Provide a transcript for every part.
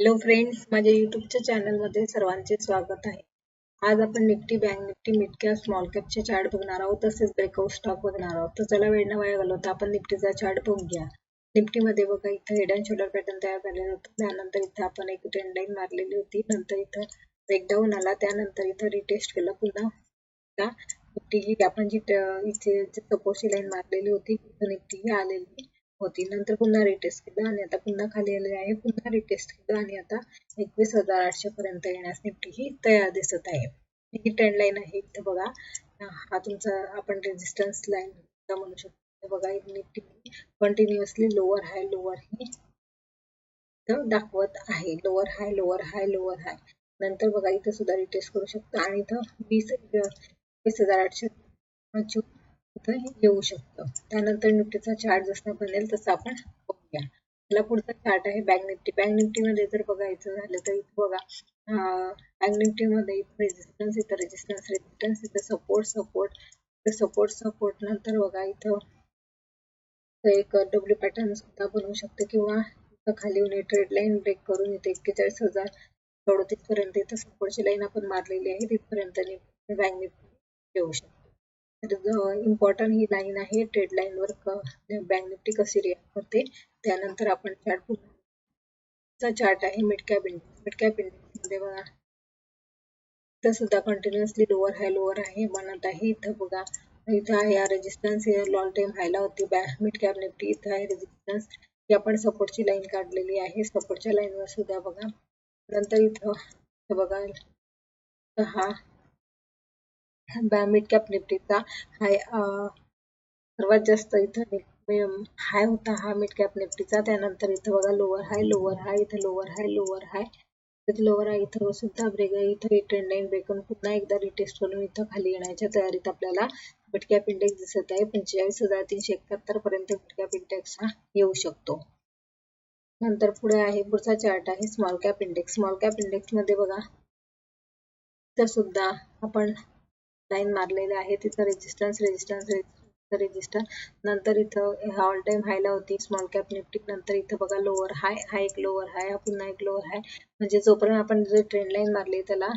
Hello friends माझ्या युट्यूबच्या चॅनलमध्ये सर्वांचे स्वागत आहे. आज आपण Nifty bank Nifty mid cap small कॅपचे chart बघणार आहोत. तसेच ब्रेकआउट स्टॉक बघणार आहोत. तर चला वेळ न वाया घालवता आपण निफ्टीचा चार्ट बघूया. निफ्टीमध्ये बघा इथं हेड अँड शोल्डर पॅटर्न तयार झालेलं होतं. त्यानंतर इथं आपण एक ट्रेंड लाईन मारलेली होती. नंतर इथं ब्रेकडाऊन आला. त्यानंतर इथं रिटेस्ट केलं पुन्हा. निफ्टी ही आपण जी इथे सपोर्टची लाईन मारलेली होती निफ्टी ही आलेली. होती. नंतर पुन्हा रिटेस्ट केलं आणि आता पुन्हा खाली आलेली आहे. पुन्हा रिटेस्ट केलं आणि आता एकवीस हजार आठशे पर्यंत येण्यास निफ्टी ही तयार दिसत आहे. ही ट्रेंड लाईन आहे इथं बघा. हा तुमचा आपण रेजिस्टन्स लाईन म्हणू शकतो. बघा Nifty continuously lower high lower ही दाखवत आहे. Lower high lower high lower high नंतर बघा इथं सुद्धा रिटेस्ट करू शकतो. आणि इथं वीस वीस हजार आठशे इथं येऊ शकतं. त्यानंतर निफ्टीचा चार्ट जसा बनेल तसा आपण बघूया. त्याला पुढचा चार्ट आहे बँक निफ्टी बँक निफ्टी मध्ये जर बघायचं झालं तर इथं बघा बँक निफ्टी मध्ये इथं रेजिस्टन्स इथं रेजिस्टन्स रेजिस्टन्स इथं सपोर्ट सपोर्ट इथं सपोर्ट सपोर्ट नंतर बघा इथं एक डब्ल्यू पॅटर्न सुद्धा बनवू शकतो किंवा इथं खाली येऊन ट्रेड लाईन ब्रेक करून इथे एक्केचाळीस हजार अडतीस इथं सपोर्टची लाईन आपण मारलेली आहे. तिथपर्यंत बँक निफ्टी येऊ शकतो. इम्पॉर्टंट uh, ही लाईन आहे ट्रेड लाईन वर बँक निफ्टी कशी रिॲक्ट करते त्यानंतर आपण चार्ट पुन्हा चार्ट आहे mid cap index mid cap इंडेक्समध्ये बघा. इथं सुद्धा कंटिन्युअसली लोअर हाय लोअर आहे बनत आहे. इथं बघा. इथं आहे या रेजिस्टन्स लॉंग टाइम हायला होती. मिड कॅप निफ्टी इथं आहे रेजिस्टन्स ही आपण सपोर्टची लाईन काढलेली आहे. सपोर्टच्या लाईनवर सुद्धा बघा. नंतर इथं बघा. हा मिड कॅप निफ्टीचा हाय सर्वात जास्त इथं हाय होता हा मिड कॅप निफ्टीचा त्यानंतर इथं बघा लोअर हाय लोअर हाय इथं lower high lower high lower आहे इथं सुद्धा ब्रेक आहे. इथं ट्रेंड लाईन ब्रेक करून पुन्हा एकदा रिटेस्ट करून इथं खाली येण्याच्या तयारीत आपल्याला मिड कॅप इंडेक्स दिसत आहे. पंचेचाळीस हजार तीनशे एकाहत्तर पर्यंत मिड कॅप इंडेक्स हा येऊ शकतो. नंतर पुढे आहे पुढचा चार्ट आहे small cap index small cap इंडेक्समध्ये बघा तर सुद्धा आपण लाईन मारलेले आहे तिथं रेजिस्टन्स रेजिस्टन्स रेजिस्टन्स नंतर इथं ऑल टाइम हायला होती. स्मॉल कॅप निफ्टी नंतर इथं बघा लोअर हाय हा एक लोअर हाय हा पुन्हा एक लोअर हाय म्हणजे जोपर्यंत आपण जे ट्रेंड लाईन मारली त्याला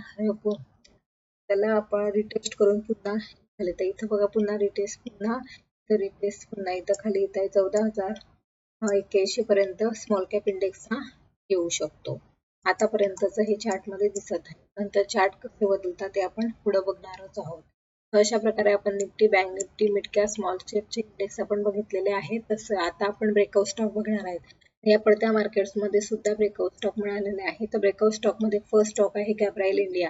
त्याला आपण रिटेस्ट करून पुन्हा खाली तर इथं बघा पुन्हा रिटेस्ट पुन्हा रिटेस्ट पुन्हा इथं खाली येत आहे चौदा हजार एक्क्याऐंशी पर्यंत स्मॉल कॅप इंडेक्स हा येऊ शकतो. आतापर्यंतच हे चार्टमध्ये दिसत आहे. नंतर चार्ट कसे बदलतात ते आपण पुढे बघणारच आहोत. अशा प्रकारे आपण निफ्टी बँक निफ्टी मिटक्या स्मॉल चे इंडेक्स आपण बघितलेले आहेत. तसं आता आपण ब्रेकआउट स्टॉक बघणार आहेत. या पडत्या मार्केट्समध्ये सुद्धा ब्रेकआउट स्टॉक मिळालेले आहे. तर ब्रेकआउट स्टॉकमध्ये फर्स्ट स्टॉक आहे गॅब्राईल इंडिया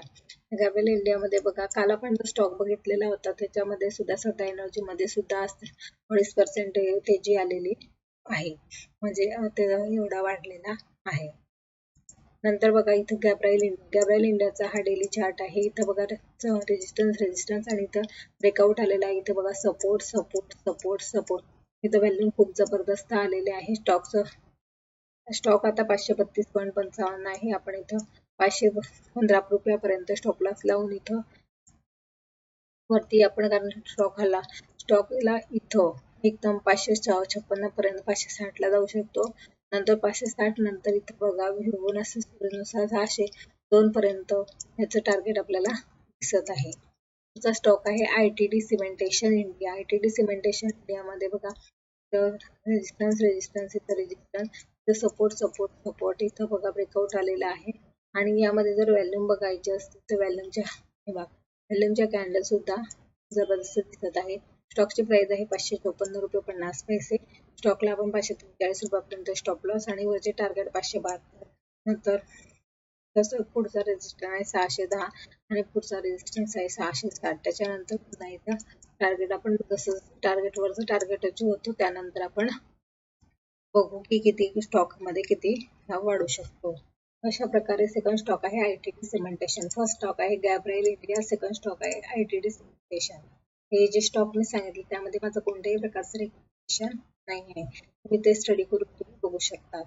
गॅब्राईल इंडिया मध्ये बघा काल आपण जो स्टॉक बघितलेला होता त्याच्यामध्ये सुद्धा सध्या एनर्जी मध्ये सुद्धा अडीच पर्सेंट तेजी आलेली आहे. म्हणजे एवढा वाढलेला आहे. नंतर बघा इथं गॅब्राईल गॅब्राईल इंडियाचा हा डेली चार्ट आहे. इथं बघा रेजिस्टन्स रेजिस्टन्स आणि इथं ब्रेकआउट आलेला आहे. इथं बघा सपोर्ट सपोर्ट सपोर्ट सपोर्ट इथं व्हॅल्यू खूप जबरदस्त आलेले आहे. स्टॉकचं स्टॉक आता पाचशे बत्तीस पॉईंट पंचावन्न आहे. आपण इथं पाचशे पंधरा रुपयापर्यंत स्टॉप लॉस लावून इथं वरती आपण कारण स्टॉक हल्ला स्टॉकला इथं एकदम पाचशे छप्पन्न पर्यंत पाचशे साठला जाऊ शकतो. नंतर पाचशे साठ नंतर इथं बघा नुसार सहाशे दोन पर्यंत ह्याचं टार्गेट आपल्याला दिसत आहे. पुढचा स्टॉक आहे I T D Cementation India I T D Cementation इंडियामध्ये बघा रेजिस्टन्स रेजिस्टन्स इथं रेजिस्टन्स इथं सपोर्ट सपोर्ट सपोर्ट इथं बघा ब्रेकआउट आलेला आहे. आणि यामध्ये जर व्हॅल्यूम बघायचे असतील तर व्हॅल्यूमच्या हे बघा व्हॅल्यूमच्या कॅन्डल सुद्धा जबरदस्त दिसत आहे. स्टॉकची प्राइस आहे पाचशे चोपन्न रुपये पन्नास पैसे. स्टॉकला आपण पाचशे त्रेचाळीस रुपयापर्यंत स्टॉप लॉस आणि वरचे टार्गेट पाचशे बहात्तर. नंतर तसं पुढचा रेजिस्टन्स आहे सहाशे दहा आणि पुढचा रेजिस्टन्स आहे सहाशे साठ. त्याच्यानंतर पुन्हा एकदा टार्गेट आपण जसं टार्गेट वरचं टार्गेट अचीव होतो त्यानंतर आपण बघू की किती स्टॉकमध्ये किती वाढू शकतो. अशा प्रकारे सेकंड स्टॉक आहे I T D Cementation first stock आहे गॅब्रेल इंडिया सेकंड स्टॉक आहे आय टी डी सिमेंटेशन हे जे स्टॉक मी सांगितले त्यामध्ये माझं कोणत्याही प्रकारचं रेकमेंडेशन नाही आहे. तुम्ही ते स्टडी करून तुम्ही बघू शकता.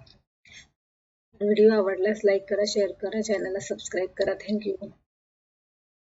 व्हिडिओ आवडल्यास लाईक करा शेअर करा चॅनलला सबस्क्राईब करा. थँक्यू